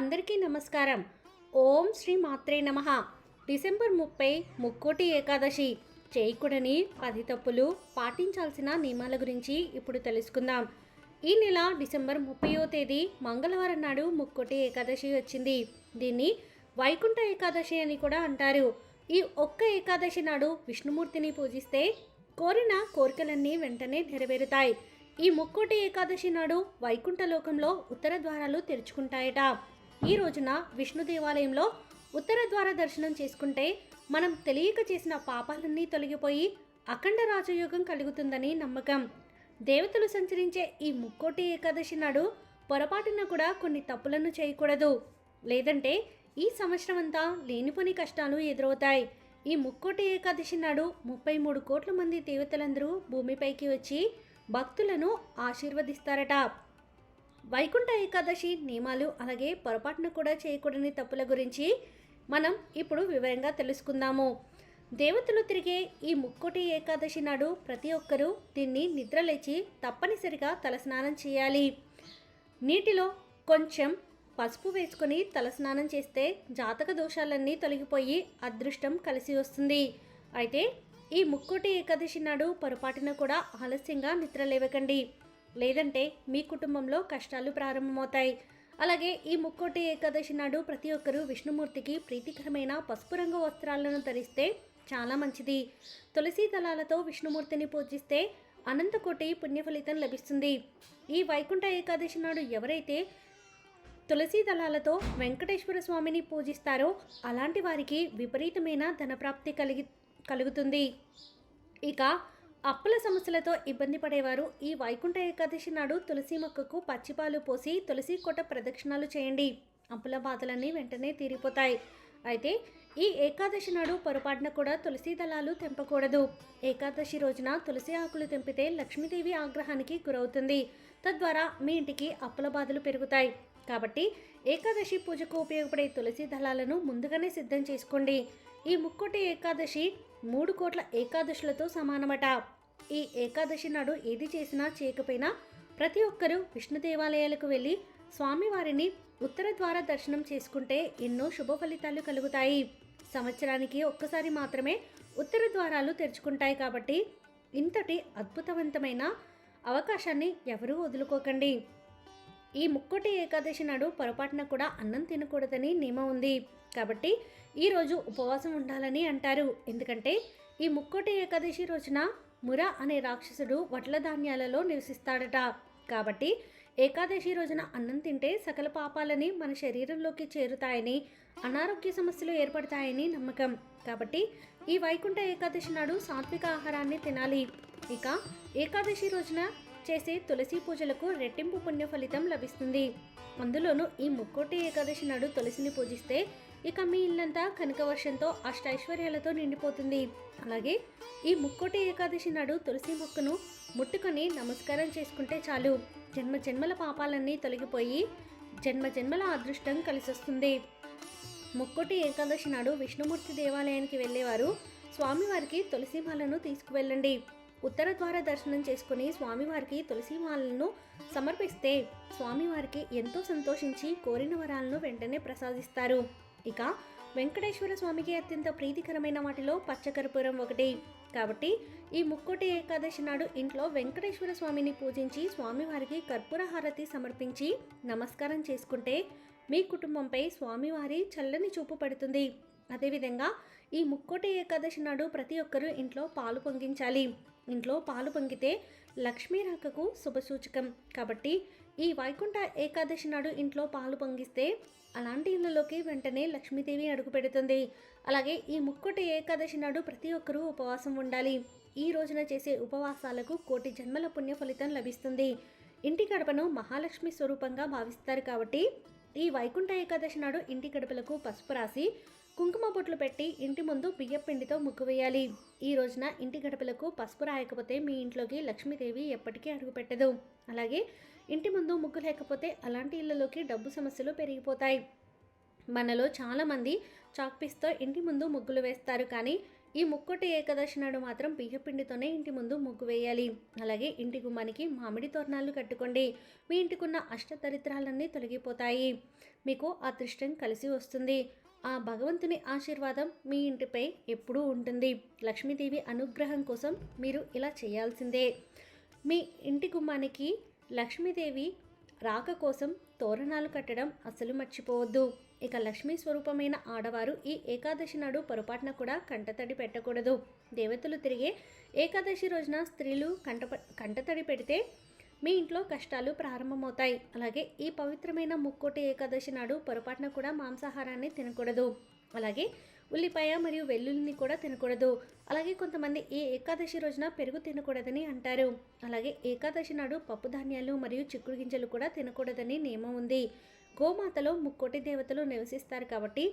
అందరికీ నమస్కారం. ఓం శ్రీ మాత్రే నమ. డిసెంబర్ ముప్పై ముక్కోటి ఏకాదశి. చేయకూడని పది తప్పులు పాటించాల్సిన నియమాల గురించి ఇప్పుడు తెలుసుకుందాం. ఈ నెల డిసెంబర్ ముప్పయో తేదీ మంగళవారం నాడు ముక్కోటి ఏకాదశి వచ్చింది. దీన్ని వైకుంఠ ఏకాదశి అని కూడా అంటారు. ఈ ఒక్క ఏకాదశి నాడు విష్ణుమూర్తిని పూజిస్తే కోరిన కోరికలన్నీ వెంటనే నెరవేరుతాయి. ఈ ముక్కోటి ఏకాదశి నాడు వైకుంఠ లోకంలో ఉత్తర ద్వారాలు తెరుచుకుంటాయట. ఈ రోజున విష్ణు దేవాలయంలో ఉత్తర ద్వార దర్శనం చేసుకుంటే మనం తెలియక చేసిన పాపాలన్నీ తొలగిపోయి అఖండ రాజయోగం కలుగుతుందని నమ్మకం. దేవతలు సంచరించే ఈ ముక్కోటి ఏకాదశి నాడు పొరపాటున కూడా కొన్ని తప్పులను చేయకూడదు. లేదంటే ఈ సంవత్సరం అంతా లేనిపోని కష్టాలు ఎదురవుతాయి. ఈ ముక్కోటి ఏకాదశి నాడు ముప్పై మూడు కోట్ల మంది దేవతలందరూ భూమిపైకి వచ్చి భక్తులను ఆశీర్వదిస్తారట. వైకుంఠ ఏకాదశి నియమాలు అలాగే పొరపాటున కూడా చేయకూడని తప్పుల గురించి మనం ఇప్పుడు వివరంగా తెలుసుకుందాము. దేవతలు తిరిగే ఈ ముక్కోటి ఏకాదశి నాడు ప్రతి ఒక్కరూ దీన్ని నిద్రలేచి తప్పనిసరిగా తలస్నానం చేయాలి. నీటిలో కొంచెం పసుపు వేసుకొని తలస్నానం చేస్తే జాతక దోషాలన్నీ తొలగిపోయి అదృష్టం కలిసి వస్తుంది. అయితే ఈ ముక్కోటి ఏకాదశి నాడు పొరపాటున కూడా ఆలస్యంగా నిద్ర లేవకండి. లేదంటే మీ కుటుంబంలో కష్టాలు ప్రారంభమవుతాయి. అలాగే ఈ ముక్కోటి ఏకాదశి నాడు ప్రతి ఒక్కరూ విష్ణుమూర్తికి ప్రీతికరమైన పసుపు రంగు వస్త్రాలను ధరిస్తే చాలా మంచిది. తులసి దళాలతో విష్ణుమూర్తిని పూజిస్తే అనంతకోటి పుణ్య ఫలితం లభిస్తుంది. ఈ వైకుంఠ ఏకాదశి నాడు ఎవరైతే తులసి దళాలతో వెంకటేశ్వర స్వామిని పూజిస్తారో అలాంటి వారికి విపరీతమైన ధనప్రాప్తి కలిగి కలుగుతుంది. ఇక అప్పుల సమస్యలతో ఇబ్బంది పడేవారు. ఈ వైకుంఠ ఏకాదశి నాడు తులసి మొక్కకు పచ్చిపాలు పోసి తులసి కోట ప్రదక్షిణాలు చేయండి. అప్పుల బాధలన్నీ వెంటనే తీరిపోతాయి. అయితే ఈ ఏకాదశి నాడు పొరపాటున కూడా తులసి దళాలు తెంపకూడదు. ఏకాదశి రోజున తులసి ఆకులు తెంపితే లక్ష్మీదేవి ఆగ్రహానికి గురవుతుంది. తద్వారా మీ ఇంటికి అప్పుల బాధలు పెరుగుతాయి. కాబట్టి ఏకాదశి పూజకు ఉపయోగపడే తులసి దళాలను ముందుగానే సిద్ధం చేసుకోండి. ఈ ముక్కోటి ఏకాదశి మూడు కోట్ల ఏకాదశులతో సమానమట. ఈ ఏకాదశి నాడు ఏది చేసినా చేయకపోయినా ప్రతి ఒక్కరూ విష్ణు దేవాలయాలకు వెళ్ళి స్వామివారిని ఉత్తర ద్వార దర్శనం చేసుకుంటే ఎన్నో శుభ ఫలితాలు కలుగుతాయి. సంవత్సరానికి ఒక్కసారి మాత్రమే ఉత్తర ద్వారాలు తెరుచుకుంటాయి కాబట్టి ఇంతటి అద్భుతవంతమైన అవకాశాన్ని ఎవరూ వదులుకోకండి. ఈ ముక్కోటి ఏకాదశి నాడు పొరపాటున కూడా అన్నం తినకూడదని నియమం ఉంది. కాబట్టి ఈరోజు ఉపవాసం ఉండాలని అంటారు. ఎందుకంటే ఈ ముక్కోటి ఏకాదశి రోజున ముర అనే రాక్షసుడు వడ్ల ధాన్యాలలో నివసిస్తాడట. కాబట్టి ఏకాదశి రోజున అన్నం తింటే సకల పాపాలని మన శరీరంలోకి చేరుతాయని అనారోగ్య సమస్యలు ఏర్పడతాయని నమ్మకం. కాబట్టి ఈ వైకుంఠ ఏకాదశి నాడు సాత్విక ఆహారాన్ని తినాలి. ఇక ఏకాదశి రోజున చేసే తులసి పూజలకు రెట్టింపు పుణ్య ఫలితం లభిస్తుంది. అందులోనూ ఈ ముక్కోటి ఏకాదశి నాడు తులసిని పూజిస్తే ఇక మీ ఇల్లంతా కనకవర్షంతో అష్టైశ్వర్యాలతో నిండిపోతుంది. అలాగే ఈ ముక్కోటి ఏకాదశి నాడు తులసి మొక్కను ముట్టుకొని నమస్కారం చేసుకుంటే చాలు. జన్మ జన్మల పాపాలన్నీ తొలగిపోయి జన్మ జన్మల అదృష్టం కలిసొస్తుంది. ముక్కోటి ఏకాదశి నాడు విష్ణుమూర్తి దేవాలయానికి వెళ్ళేవారు. స్వామివారికి తులసి మాలను తీసుకువెళ్ళండి. ఉత్తర ద్వార దర్శనం చేసుకుని స్వామివారికి తులసి మాలను సమర్పిస్తే స్వామివారికి ఎంతో సంతోషించి కోరిన వరాలను వెంటనే ప్రసాదిస్తారు. ఇక వెంకటేశ్వర స్వామికి అత్యంత ప్రీతికరమైన వాటిలో పచ్చకర్పూరం ఒకటి. కాబట్టి ఈ ముక్కోటి ఏకాదశి నాడు ఇంట్లో వెంకటేశ్వర స్వామిని పూజించి స్వామివారికి కర్పూర హారతి సమర్పించి నమస్కారం చేసుకుంటే మీ కుటుంబంపై స్వామివారి చల్లని చూపు పడుతుంది. అదేవిధంగా ఈ ముక్కోటి ఏకాదశి నాడు ప్రతి ఒక్కరూ ఇంట్లో పాలు పొంగించాలి. ఇంట్లో పాలు పొంగితే లక్ష్మీ రాకకు శుభసూచకం. కాబట్టి ఈ వైకుంఠ ఏకాదశి నాడు ఇంట్లో పాలు పొంగిస్తే అలాంటి ఇళ్ళలోకి వెంటనే లక్ష్మీదేవి అడుగు పెడుతుంది. అలాగే ఈ ముక్కోటి ఏకాదశి నాడు ప్రతి ఒక్కరూ ఉపవాసం ఉండాలి. ఈ రోజున చేసే ఉపవాసాలకు కోటి జన్మల పుణ్య ఫలితం లభిస్తుంది. ఇంటి గడపను మహాలక్ష్మి స్వరూపంగా భావిస్తారు కాబట్టి ఈ వైకుంఠ ఏకాదశి నాడు ఇంటి గడపలకు పసుపు రాసి కుంకుమ బొట్లు పెట్టి ఇంటి ముందు బియ్యం పిండితో ముగ్గు వేయాలి. ఈ రోజున ఇంటి గడపలకు పసుపు రాయకపోతే మీ ఇంట్లోకి లక్ష్మీదేవి ఎప్పటికీ అడుగుపెట్టదు. అలాగే ఇంటి ముందు ముగ్గు లేకపోతే అలాంటి ఇళ్ళలోకి డబ్బు సమస్యలు పెరిగిపోతాయి. మనలో చాలామంది చాక్పీస్తో ఇంటి ముందు ముగ్గులు వేస్తారు. కానీ ఈ ముక్కోటి ఏకాదశి నాడు మాత్రం బియ్యపిండితోనే ఇంటి ముందు ముగ్గు వేయాలి. అలాగే ఇంటి గుమ్మానికి మామిడి తోరణాలు కట్టుకోండి. మీ ఇంటికున్న అష్టదరిద్రాలన్నీ తొలగిపోతాయి. మీకు అదృష్టం కలిసి వస్తుంది. ఆ భగవంతుని ఆశీర్వాదం మీ ఇంటిపై ఎప్పుడూ ఉంటుంది. లక్ష్మీదేవి అనుగ్రహం కోసం మీరు ఇలా చేయాల్సిందే. మీ ఇంటి గుమ్మానికి లక్ష్మీదేవి రాక కోసం తోరణాలు కట్టడం అస్సలు మర్చిపోవద్దు. ఇక లక్ష్మీ స్వరూపమైన ఆడవారు ఈ ఏకాదశి నాడు పొరపాటున కూడా కంటతడి పెట్టకూడదు. దేవతలు తిరిగే ఏకాదశి రోజున స్త్రీలు కంట కంటతడి పెడితే మీ ఇంట్లో కష్టాలు ప్రారంభమవుతాయి. అలాగే ఈ పవిత్రమైన ముక్కోటి ఏకాదశి నాడు పొరపాటున కూడా మాంసాహారాన్ని తినకూడదు. అలాగే ఉల్లిపాయ మరియు వెల్లుల్లిని కూడా తినకూడదు. అలాగే కొంతమంది ఈ ఏకాదశి రోజున పెరుగు తినకూడదని అంటారు. అలాగే ఏకాదశి నాడు పప్పు ధాన్యాలు మరియు చిక్కుడు గింజలు కూడా తినకూడదని నియమం ఉంది. గోమాతలో ముక్కోటి దేవతలు నివసిస్తారు కాబట్టి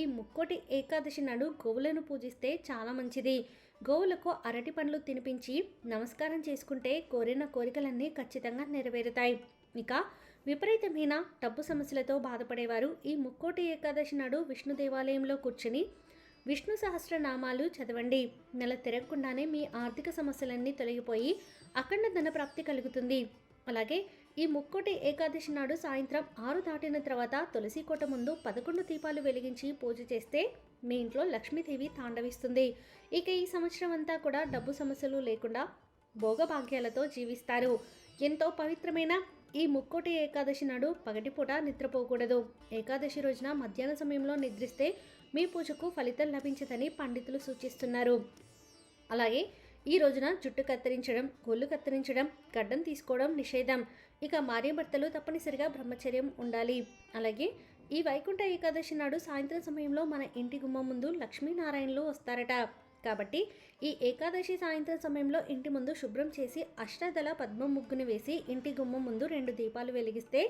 ఈ ముక్కోటి ఏకాదశి నాడు గోవులను పూజిస్తే చాలా మంచిది. గోవులకు అరటి పండ్లు తినిపించి నమస్కారం చేసుకుంటే కోరిన కోరికలన్నీ ఖచ్చితంగా నెరవేరుతాయి. ఇక విపరీతమైన డబ్బు సమస్యలతో బాధపడేవారు ఈ ముక్కోటి ఏకాదశి నాడు విష్ణు దేవాలయంలో కూర్చుని విష్ణు సహస్రనామాలు చదవండి. నెల తిరగకుండానే మీ ఆర్థిక సమస్యలన్నీ తొలగిపోయి అఖండ ధన ప్రాప్తి కలుగుతుంది. అలాగే ఈ ముక్కోటి ఏకాదశి నాడు సాయంత్రం ఆరు దాటిన తర్వాత తులసి కోట ముందు పదకొండు దీపాలు వెలిగించి పూజ చేస్తే మీ ఇంట్లో లక్ష్మీదేవి తాండవిస్తుంది. ఇక ఈ సంవత్సరం అంతా కూడా డబ్బు సమస్యలు లేకుండా భోగభాగ్యాలతో జీవిస్తారు. ఎంతో పవిత్రమైన ఈ ముక్కోటి ఏకాదశి నాడు పగటిపూట నిద్రపోకూడదు. ఏకాదశి రోజున మధ్యాహ్న సమయంలో నిద్రిస్తే మీ పూజకు ఫలితం లభించదని పండితులు సూచిస్తున్నారు. అలాగే ఈ రోజున జుట్టు కత్తిరించడం గొల్లు కత్తిరించడం గడ్డం తీసుకోవడం నిషేధం. ఇక భార్యాభర్తలు తప్పనిసరిగా బ్రహ్మచర్యం ఉండాలి. అలాగే ఈ వైకుంఠ ఏకాదశి నాడు సాయంత్రం సమయంలో మన ఇంటి గుమ్మం ముందు లక్ష్మీనారాయణలు వస్తారట. కాబట్టి ఈ ఏకాదశి సాయంత్రం సమయంలో ఇంటి ముందు శుభ్రం చేసి అష్టదళ పద్మం ముగ్గుని వేసి ఇంటి గుమ్మం ముందు రెండు దీపాలు వెలిగిస్తే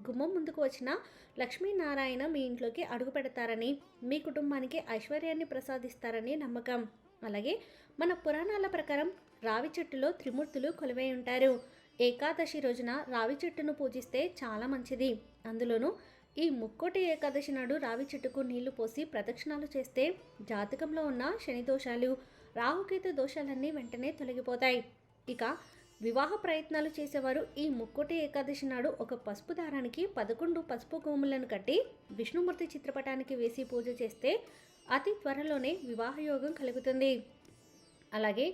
గుమ్మం ముందుకు వచ్చిన లక్ష్మీనారాయణ మీ ఇంట్లోకి అడుగు పెడతారని మీ కుటుంబానికి ఐశ్వర్యాన్ని ప్రసాదిస్తారని నమ్మకం. అలాగే మన పురాణాల ప్రకారం రావి చెట్టులో త్రిమూర్తులు కొలువై ఉంటారు. ఏకాదశి రోజున రావి చెట్టును పూజిస్తే చాలా మంచిది. అందులోనూ ఈ ముక్కోటి ఏకాదశి నాడు రావి చెట్టుకు నీళ్ళు పోసి ప్రదక్షిణాలు చేస్తే జాతకంలో ఉన్న శని దోషాలు రాహుకేతు దోషాలన్నీ వెంటనే తొలగిపోతాయి. ఇక వివాహ ప్రయత్నాలు చేసేవారు ఈ ముక్కోటి ఏకాదశి నాడు ఒక పసుపు దారానికి పదకొండు పసుపు గోములను కట్టి విష్ణుమూర్తి చిత్రపటానికి వేసి పూజ చేస్తే అతి త్వరలోనే వివాహయోగం కలుగుతుంది. అలాగే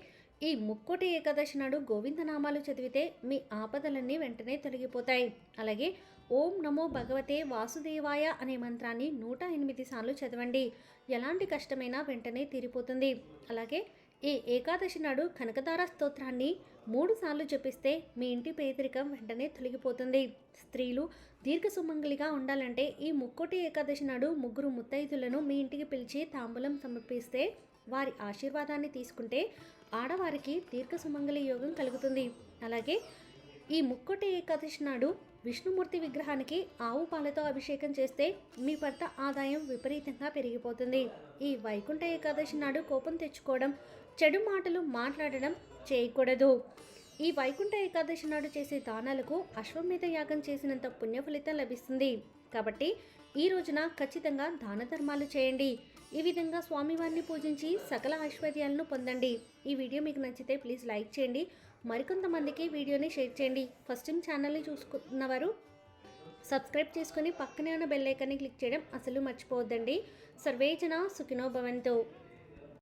ఈ ముక్కోటి ఏకాదశి నాడు గోవిందనామాలు చదివితే మీ ఆపదలన్నీ వెంటనే తొలగిపోతాయి. అలాగే ఓం నమో భగవతే వాసుదేవాయ అనే మంత్రాన్ని నూట ఎనిమిది సార్లు చదవండి. ఎలాంటి కష్టమైనా వెంటనే తీరిపోతుంది. అలాగే ఈ ఏకాదశి నాడు కనకదార స్తోత్రాన్ని మూడు సార్లు జపిస్తే మీ ఇంటి పేదరికం వెంటనే తొలగిపోతుంది. స్త్రీలు దీర్ఘ సుమంగలిగా ఉండాలంటే ఈ ముక్కోటి ఏకాదశి నాడు ముగ్గురు ముత్తైదులను మీ ఇంటికి పిలిచి తాంబూలం సమర్పిస్తే వారి ఆశీర్వాదాన్ని తీసుకుంటే ఆడవారికి దీర్ఘ సుమంగళి యోగం కలుగుతుంది. అలాగే ఈ ముక్కోటి ఏకాదశి నాడు విష్ణుమూర్తి విగ్రహానికి ఆవు పాలతో అభిషేకం చేస్తే మీ భర్త ఆదాయం విపరీతంగా పెరిగిపోతుంది. ఈ వైకుంఠ ఏకాదశి నాడు కోపం తెచ్చుకోవడం చెడు మాటలు మాట్లాడడం చేయకూడదు. ఈ వైకుంఠ ఏకాదశి నాడు చేసే దానాలకు అశ్వమేధ యాగం చేసినంత పుణ్య ఫలితం లభిస్తుంది. కాబట్టి ఈ రోజున ఖచ్చితంగా దాన ధర్మాలు చేయండి. ఈ విధంగా స్వామివారిని పూజించి సకల ఐశ్వర్యాలను పొందండి. ఈ వీడియో మీకు నచ్చితే ప్లీజ్ లైక్ చేయండి. మరికొంతమందికి వీడియోని షేర్ చేయండి. ఫస్ట్ టైం ఛానల్ని చూసుకున్నవారు సబ్స్క్రైబ్ చేసుకొని పక్కనే ఉన్న బెల్ ఐకాన్ని క్లిక్ చేయడం అసలు మర్చిపోవద్దండి. సర్వేజన సుఖినో భవంతో.